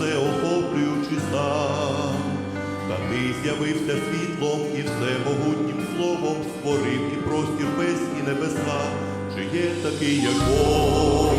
всеохоплюючий сам. Та ти з'явився світлом і всемогутнім словом створив і простір без і небеса, чи є такий, як Бог,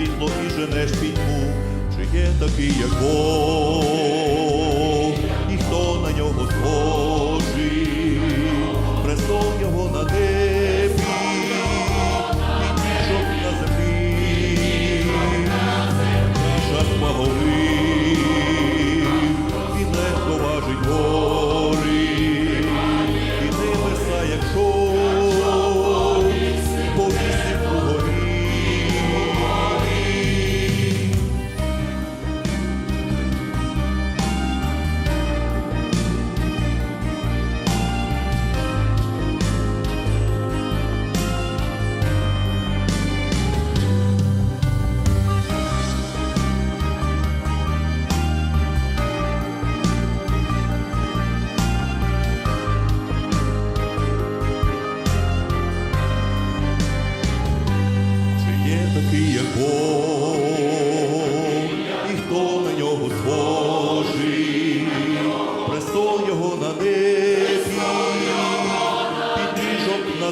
світло і женеш пітьму. Чи є такий, як Бог,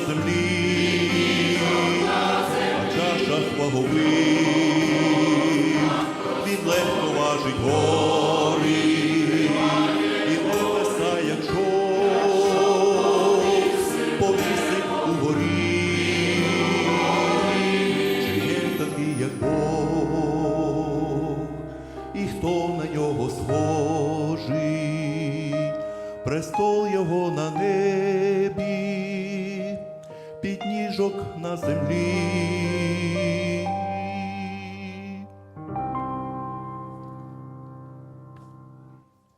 землі, а чаша вагових, він легко важить гори, і небеса, якщо повісив у горі. Чи є такий, як Бог, і хто на нього схожий, престол його на небі, підніжок на землі,